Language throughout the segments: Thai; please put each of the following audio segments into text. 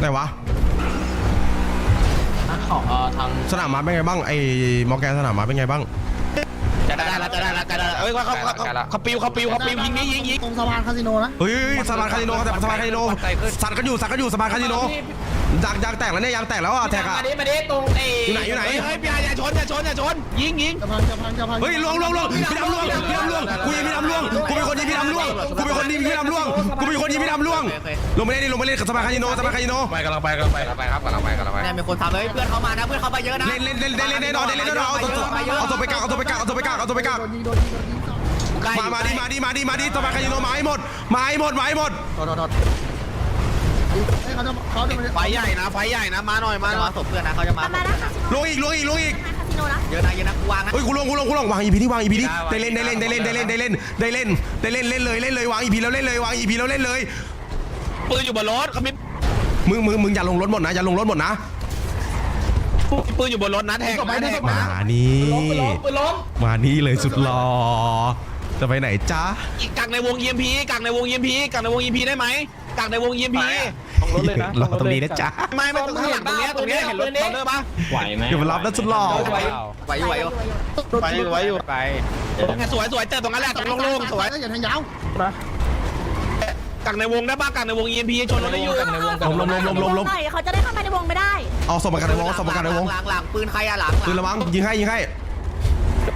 ไหนวะของเอ่อทางสนามม้าเป็นไงบ้างไอ้มอร์แกนสนามม้าเป็นไงบ้างจะได้แล้วจะได้แล้วจะได้แล้วเอ้ยเขาเขาเขาเขาปิวเขาปิวเขาปิวยิงนี้ยิงยิงตรงสะพานคาสิโนนะเฮ้ยเฮ้ยสะพานคาสิโนสะพานคาสิโนสัตว์กันอยู่สัตว์กันอยู่สะพานคาสิโนยางยางแตกแล้วเนี่ยยางแตกแล้วอะแตกอะมาดิมาดิตรงไอ้อยู่ไหนอยู่ไหนเฮ้ยพี่อย่าชนอย่าชนอย่าชนยิงยิงสะพานสะพานสะพานเฮ้ยล่วงล่วงล่วงพี่ดำล่วงพี่ดำล่วงกูยิงพี่ดำล่วงกูเป็นคนยิงพี่ดำล่วงกูเป็นคนยิงพี่ดำล่วงกูเป็นคนยิงพี่ดำล่วงลงไปเล่นดิลงไปเล่นกับสะพานคาสิโนสะพานคาสิโนไปกำลังไปกำลังไปกำลังไปครับกำลังไปกำลังไปเนี่ยมีคนทำเฮ้ยเพื่อนเขามานะเพื่อนเขามาเยอะนะเล่นเล่นเล่นเล่นเล่นแน่นอนเล่นเล่นแน่นอนเอาตัวเอาตัวไปกักเอาตัวไปกักเอาตัวไปกักเอาตัวไปกักโดนยิงโดนยิงโดนยิงสองมามาดิมาดิมาดิมาดิสะพานคาสิโนมาให้หมดมาให้หมดมาให้หมด เฮ้ยเขาจะเขาจะไฟใหญ่นะไฟใหญ่นะมาหน่อยมาจะหน่มาอยศพเพื่อนนะเขาจะมามาแล้วคาสิโนลงอีกลงอีกลงอีกคาสิโนนะเยอะนะเยอะนะกูวางนะเฮ้ยกูลงกูลงกูลงวางอีพีที่วางอีพีที่ได้เล่นได้เล่นได้เล่นได้เล่นได้เล่นได้เล่นได้เล่นเล่นเลยเล่นเลยวางอีพีแล้วเล่นเลยวางอีพีแล้วเล่นเลยปืนอยู่บนรถเขามีมึงมึงมึงอย่าลงรถหมดนะอย่าลงรถหมดนะปืนอยู่บนรถนะแทงนะแทงมานะนี่ปืนล้มมานี่เลยสุดหล่อจะไปไหนจ้าอีกกักในวง EMP กักในวง EMP กักในวง EMP ได้ไหม กักในวง EMP รอตรงนี้นะจ๊ะไม่ไม่ตรงข้างหลังตรงเนี้ยตรงเนี้ยเห็นรถเทรลเลอร์ปะเดี๋ยวมารับนะสุดหล่อไหวอยู่ไหวอยู่ไปอยู่ไว้อยู่ไปสวยสวยเจอตรงนั้นแหละตรงโล่งๆสวยอย่าทางยาวกักในวงได้ปะกักในวง EMP ชนรถได้อยู่ลมลมลมลมลมลมหน่อยเขาจะได้เข้ามาในวงไม่ได้เอาสมการในวงสมการในวงหลังหลังปืนใครอะหลังปืนระวังยิงให้ยิงให้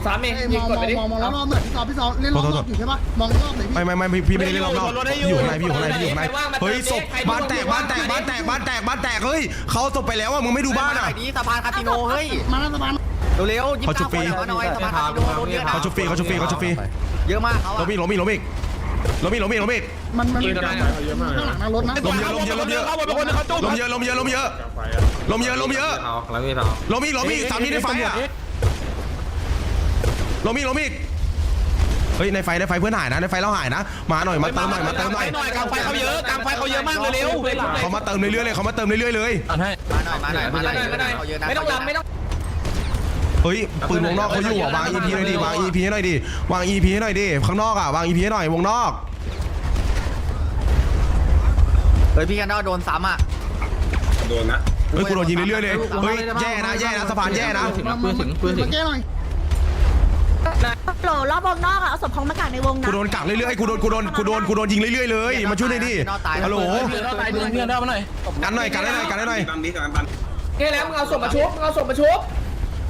สามเองมองมองมองมองแล้วรอบหน่อยพี่ซอพี่ซอเล่นรอบรอบอยู่ใช่ปะมองรอบหน่อยพี่ไม่ไม่ไม่พี่ไม่ได้เล่นรอบนอกพี่อยู่ข้างในพี่อยู่ข้างในพี่อยู่ข้างในเฮ้ยศพบ้านแตกบ้านแตกบ้านแตกบ้านแตกบ้านแตกเฮ้ยเขาศพไปแล้วอะมึงไม่ดูบ้านอะนี้สะพานคาสิโนเฮ้ยมาแล้วสะพานเร็วๆยิบเขาชุบฟรีหน่อยสะพานคาสิโนโดนเยอะนะเขาชุบฟรีเขาชุบฟรีเขาชุบฟรีเยอะมากเขาล้มอีกล้มอีกล้มอีกล้มอีกล้มอีกล้มอีกมันมันข้างหลังนะรถนะลมเยอะลมเยอะลมเยอะเขาเป็นคนเขาจุ่มล้มเยอะล้มเยอะล้มเยอะล้มเยอะล้มเยอะล้มอีกล้มอีกสามนี้ในไฟอะ ล้มอีกล้มอีกเฮ้ยในไฟในไฟเพื่อนหายนะในไฟเราหายนะ มาหน่อยมาเติมหน่อยมาเติมหน่อยหน่อยกลางไฟเขาเยอะกลางไฟเขาเยอะมากเลยเร็วเขามาเติมเรื่อยๆเลยเขามาเติมเรื่อยๆเลยมาหน่อยมาหน่อยมาหน่อยเขาเยอะนะไม่ต้องลำไม่ต้องเฮ้ยปืนวงนอกเขาอยู่อะวาง EP หน่อยดิวาง EP ให้หน่อยดิวาง EP ให้หน่อยดิข้างนอกอะวาง EP ให้หน่อยวงนอกเฮ้ยพี่กันดอโดนซ้ำอะเฮ้ยกูโดนยิงเรื่อยๆเลยเฮ้ยแย่นะแย่นะสะพานแย่นะปืนถึงปืนถึงแก้หน่อย โหลรอบวงนอกอะเอาศพของมากางในวงนะกูโดนกักเรื่อยๆกูโดนกูโดนกูโดนกูโดนยิงเรื่อยๆเลยมาช่วยหน่อยดิฮัลโหลตายดึงเพื่อนได้มาหน่อยกันหน่อยกันหน่อยกันให้หน่อยแค่แล้วมึงเอาศพมาชุบมึงเอาศพมาชุบ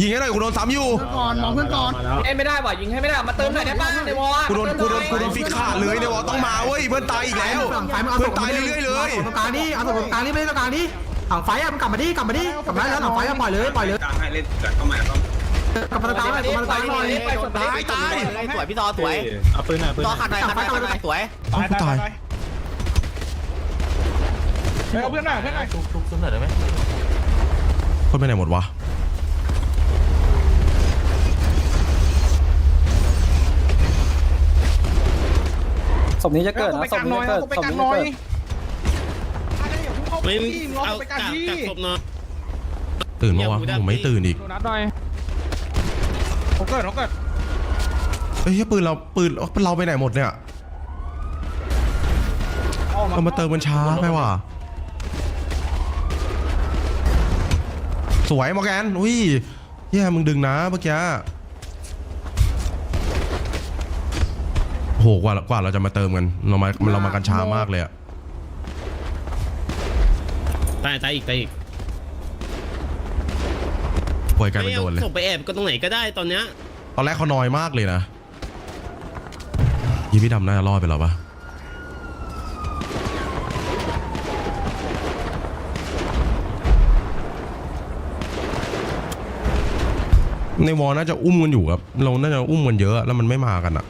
ยิงให้หน่อยกูโดนซ้ำอยู่เพื่อนก่อนมองเพื่อนก่อนเอ้ไม่ได้ว่ะยิงให้ไม่ได้มาเติมหน่อยได้ป่ะในวอลกูโดนกูโดนกูโดนฟิกขาดเลยเนี่ยวะต้องมาเว้ยเพื่อนตายอีกแล้วเพื่อนตายเรื่อยๆเลยตรงกลางนี่เอาตรงกลางนี่ไม่ได้ตรงกลางนี่ถังไฟอะมันกลับมาดิกลับมาดิกลับมาแล้วถังไฟอะปล่อยเลยปล่อยเลยการให้เล่นจัดเข้ามาต้อง กลับมาตรงกลางหน่อยกลับมาตรงกลางหน่อยตายตายสวยพี่ตอสวยเอาปืนหน่อยปืนตอขัดหน่อยขัดหน่อยขัดหน่อยสวยเอ้ากูตายเอาเพื่อนหน่อยเพื่อนหน่อยคนไปไหนหมดวะศพนี้จะเกิดนะศพนี้จะเกิดศพนี้จะเกิดไม่เอากักกักศพนอนตื่นมาวะผมไม่ตื่นอีกนัดหน่อย เขาเกิดเขาเกิดเฮ้ยปืนเราปืนเราไปไหนหมดเนี่ยเรามาเติมมันช้าไปว่ะสวยมอร์แกนอุ้ยแย่มึงดึงนะเมื่อกี้โหกว่ากว่าเราจะมาเติมกันเรามาเรามากันช้ามากเลยอะตายตายอีกตายอีกป่ วยกลายเป็นโดนเลย ส่งไปแอบก็ตรงไหนก็ได้ตอนเนี้ยตอนแรกเขาน้อยมากเลยนะยี่พี่ดำน่าจะรอดไปแล้วปะในวอลน่าจะอุ้มกันอยู่ครับ เราน่าจะอุ้มกันเยอะแล้วมันไม่มากันอะ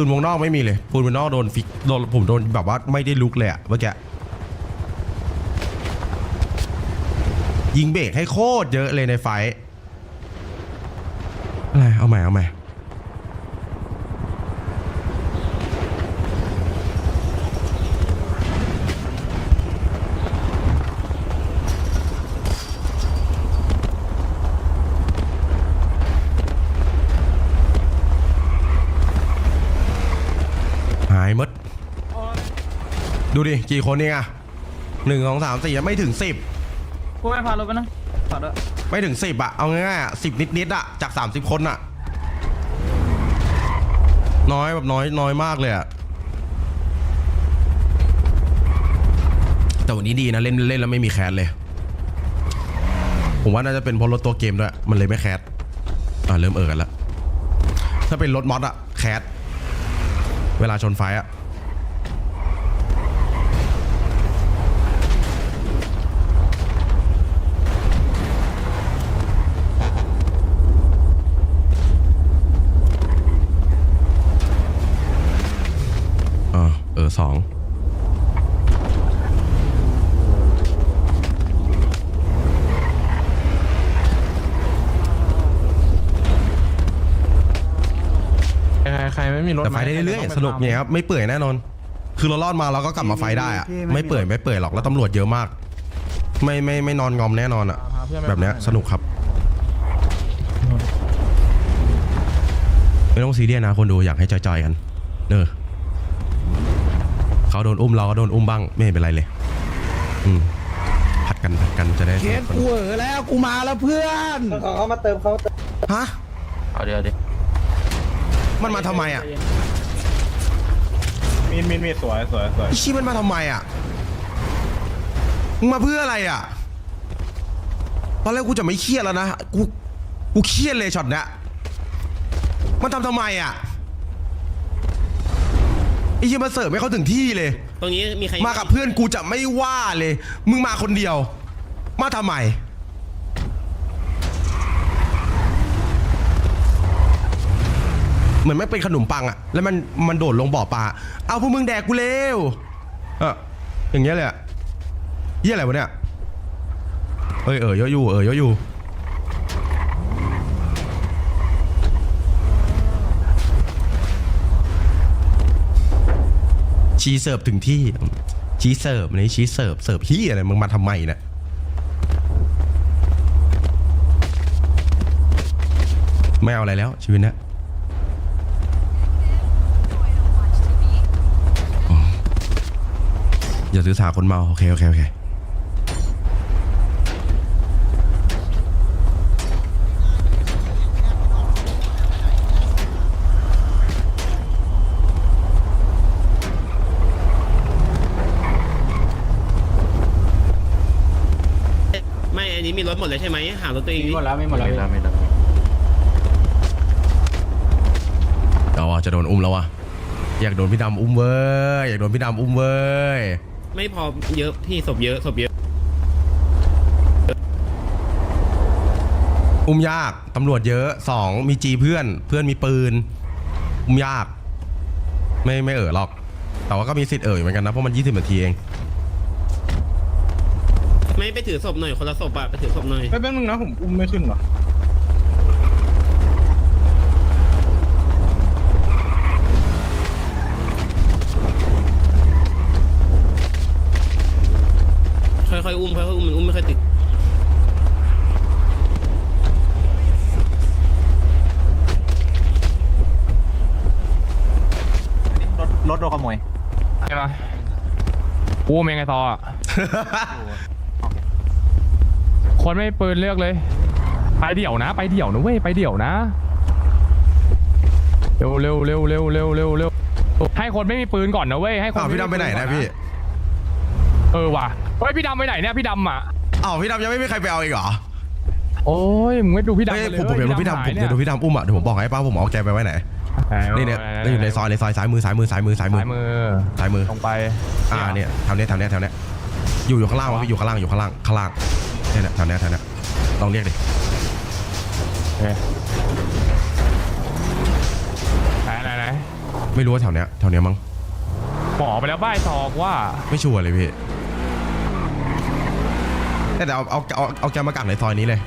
ปืนวงนอกไม่มีเลย ปืนวงนอกโดนฟิกโดนผมโดนแบบว่าไม่ได้ลุกเลยอะเมื่อกี้ยิงเบรกให้โคตรเยอะเลยในไฟอะไรเอาใหม่เอาใหม่ ดูดิ กี่คนเนี่ยหนึ่งสองสามสี่ไม่ถึงสิบกูไม่พารถไปนะขอด้วยไม่ถึงสิบอะเอาง่ายๆอะสิบนิดๆอะจากสามสิบคนอะน้อยแบบน้อยน้อยมากเลยอะแต่วันนี้ดีนะเล่นเล่นแล้วไม่มีแคสเลย ผมว่าน่าจะเป็นเพราะรถตัวเกมด้วย มันเลยไม่แคสอ่าเริ่มเอ่อกันแล้วถ้าเป็นรถมอดอะแคสเวลาชนไฟอะ อ่าเออสองใครใครไม่มีรถแต่ไฟได้เรื่อยๆสนุกเนี่ยครับไม่เปื่อยแน่นอน คือเรารอดมาเราก็กลับมาไฟได้อะไม่เปื่อยไม่เปื่อยหรอกแล้วตำรวจเยอะมาก ไม่ไม่ไม่นอนงอมแน่นอนอะแบบเนี้ยสนุกครับไม่ต้องซีเรียสนะคนดูอยากให้จอยๆกันเนอะ เขาโดนอุ้มเราก็โดนอุ้มบ้างไม่เห็นเป็นไรเลย อืมผัดกันผัดกันจะได้สนุกสนุกเออแล้วกูมาแล้วเพื่อนฮะเอาเดี๋ยวดิมันมาทำไมอะมีนมีนมีนสวยสวยสวยไอ้ชี้มันมาทำไมอะมึงมาเพื่ออะไรอะตอนแรกกูจะไม่เครียดแล้วนะกูกูเครียดเลยช็อตเนี้ยมันทำทำไมอะ ไอ้เหี้ยมาเสิร์ฟให้เขาถึงที่เลย ตรงนี้มีใครมากับเพื่อนกูจะไม่ว่าเลย มึงมาคนเดียว มาทำไม เหมือนไม่เป็นขนมปังอะแล้วมันมันโดดลงบ่อปลา เอาพวกมึงแดกกูเร็วเอออย่างเงี้ยเลยอะเยี่ยอะไรวะเนี่ย เอ้ยเออเยอะอยู่เออเยอะอยู่ ชีเสิร์ฟถึงที่ ชีเสิร์ฟนี่ชีเสิร์ฟเสิร์ฟที่อะไรมึงมาทำไมเนี่ยไม่เอาอะไรแล้วชีวิตเนี้ยอ๋ออย่าถือสาคนเมา โอเค โอเค โอเค ไม่อันนี้มีรถหมดเลยใช่ไหมหารถตัวเองดิหมดแล้วไม่หมดแล้วไม่ได้ไม่ได้เอาว่ะจะโดนอุ้มแล้ววะอยากโดนพี่ดำอุ้มเว้ยอยากโดนพี่ดำอุ้มเว้ยไม่พอเยอะพี่ศพเยอะศพเยอะอุ้มยากตำรวจเยอะสองมีจีเพื่อนเพื่อนมีปืน อุ้มยาก ไม่ไม่เอ่อหรอก แต่ว่าก็มีสิทธิ์เอ่ยเหมือนกันนะเพราะมัน 20นาทีเอง ไม่ไปถือศพหน่อยคนละศพอะไปถือศพหน่อยแป๊บนึงนะผมอุ้มไม่ขึ้นหรอค่อยๆอุ้มค่อยๆอุ้มมันอุ้มไม่ค่อยติดรถโดนขโมยใช่ไหมกูเป็นไงต่ออะ คนไม่ปืนเลือกเลย ไปเดี่ยวนะ ไปเดี่ยวนะเว้ยไปเดี่ยวนะเร็วเร็วเร็วเร็วเร็วเร็วเร็วให้คนไม่มีปืนก่อนนะเว้ยให้คนอ้าวพี่ดำไปไหนนะพี่เออว่ะเฮ้ยพี่ดำไปไหนเนี่ยพี่ดำอะอ้าวพี่ดำยังไม่มีใครไปเอาอีกเหรอโอ้ยมึงไม่ดูพี่ดำเฮ้ยกันเลยผมผมอยากดูพี่ดำผมอยากดูพี่ดำอุ้มอะเดี๋ยวผมบอกให้ป้าผมเอาแกไปไว้ไหนนี่เนี่ยนี่อยู่ในซอยในซอยซ้ายมือซ้ายมือซ้ายมือซ้ายมือซ้ายมือซ้ายมือตรงไปอ่าเนี่ยแถวเนี้ยแถวเนี้ยแถวเนี้ยอยู่อยู่ข้างล่างวะพี่อยู่ข้างล่างอยู่ข้างล่างข้างล่างเนี่ยเนี่ยแถวเนี้ยแถวเนี้ยลองเรียกดิโอเคไหนไหนไหนไม่รู้ว่าแถวเนี้ยแถวเนี้ยมั้งบอกไปแล้วบ้ายซอกว่า ไม่ชัวร์เลยพี่แต่แต่เอาเอาเอาเอาแกมากักในซอยนี้เลย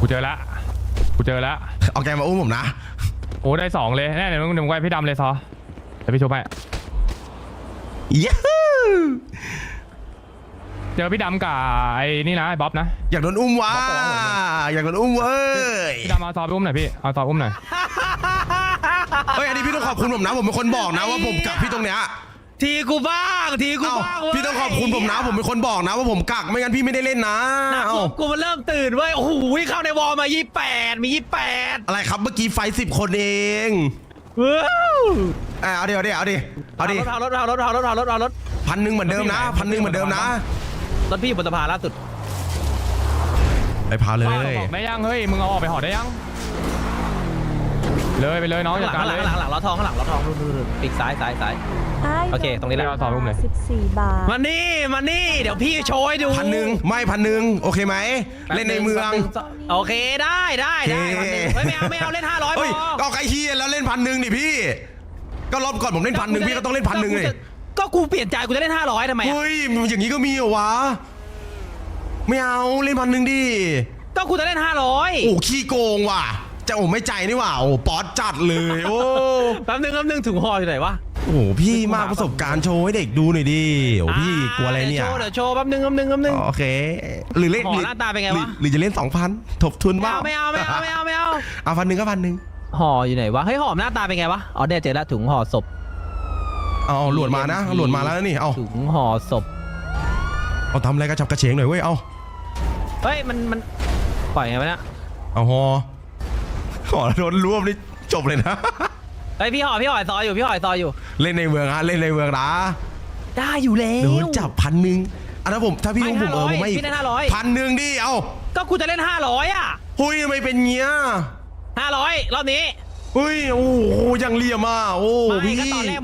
กูเจอละ กูเจอละ เอาแกมาอุ้มผมนะโอ้ได้สองเลยแน่เดี๋ยวมึงเดี๋ยวมึงไว้พี่ดำเลยซอเดี๋ยวพี่ชมให้เย้ เจอพี่ดำกับไอ้นี่นะไอ้บ๊อบนะ อยากโดนอุ้มวะอยากโดนอุ้มเว้ยพี่ดำเอาซอไปอุ้มหน่อยพี่ เอาซออุ้มหน่อย เฮ้ยอันนี้พี่ต้องขอบคุณผมนะ ผมเป็นคนบอกนะว่าผมกับพี่ตรงเนี้ยทีกูบ้างทีกูเอ้าบ้างเว้ยพี่ต้องขอบคุณผมนะ ผมเป็นคนบอกนะว่าผมกักไม่งั้นพี่ไม่ได้เล่นนะนะเอ้ากูมันเริ่มตื่นเว้ยโอ้โหเข้าในวอลมา 28 มี 28อะไรครับเมื่อกี้ไฟสิบคนเองว้าวอะเอาดิเอาดิเอาดิเอาดิเอารถเอารถเอารถเอารถเอารถเอารถ พันหนึ่งเหมือนเดิมนะพันหนึ่งเหมือนเดิมนะ รถพี่อยู่บนสะพานล่าสุดไปพาเลยบอกได้ยังเฮ้ยมึงเอาออกไปห่อได้ยัง เลยไปเลยน้องข้างจัหดลังการข้างเลยหลังข้างหลังล้อทองข้างหลังล้อทองนู่นนู่นนู่นปีกซ้ายซ้ายซ้าย โอเคตรงนี้แหละเอาต่อรุ่มเลย สิบสี่บาท มานี่มานี่เดี๋ยวพี่โชว์ให้ดูพันหนึ่งไม่พันหนึ่งโอเคไหม เล่นในเมือง โอเคได้ได้ได้โอเคพันหนึ่งเฮ้ยไม่เอาไม่เอาเล่น500พเฮ้ยอ ก็เอาไอ้เฮียแล้วเล่นพันหนึ่งดิพี่ ก็รอบก่อนผมเล่นพันหนึ่งพี่ก็ต้องเล่นพันหนึ่งเลย ก็กูเปลี่ยนใจกูจะเล่น500ทำไมอะเฮ้ยอย่างนี้ก็มีเหรอวะ ไม่เอาเล่นพันหนึ่งดิ ก็กูจะเล่น500โอ้ขี้โกงว่ะ จะโอ้ไม่ใจนี่ว่ะโอ้ป๊อตจัดเลย โอ้ แป๊บนึงแป๊บนึงถุงห่ออยู่ไหนวะโอ้พี่มากประสบการณ์โชว์ให้เด็กดูหน่อยดิโอ้พี่กลัวอะไรเนี่ย ดี๋วโชว์เดี๋ยวโชว์แป๊บนึงแป๊บนึงแป๊บนึง โอเค หรือเล่นหมอหน้าตาเป็นไงวะ หรือหรือจะเล่นสองพันทบทุนไม่บ้าเอาไม่เอาไม่เอาไม่เอาไม่เอา เอาพันหนึ่งก็พันหนึ่งห่ออยู่ไหนวะเฮ้ยห่อหน้าตาเป็นไงวะอ๋อเนี่ยเจอแล้วถุงห่อศพ เอาเอาหลวดมานะเอาหลวดมาแล้วนี่เอาถุงห่อศพเอาทำอะไรกระชับกระเฉงหน่อยเว้ยเอาเฮ้ยมันมันปล่อยไงวะเนี่ยเอาฮอขอโดนรวบนี่จบเลยนะเฮ้ยพี่ห่อพี่ห่อซอยอยู่พี่ห่อซอยอยู่ เล่นในเมืองฮะเล่นในเมืองนะได้อยู่แล้วโดนจับพันหนึ่งอะถ้าผมถ้าพี่ไม่ผมเออผม500ไม่อีกพี่ได้500พันหนึ่งดิเอาก็กูจะเล่น500อะหุยทำไมเป็นเงี้ย500รอบนี้เฮ้ย โอ้โหยังเหลี่ยมอะ โอ้ไม่พี่ก็ตอนแรก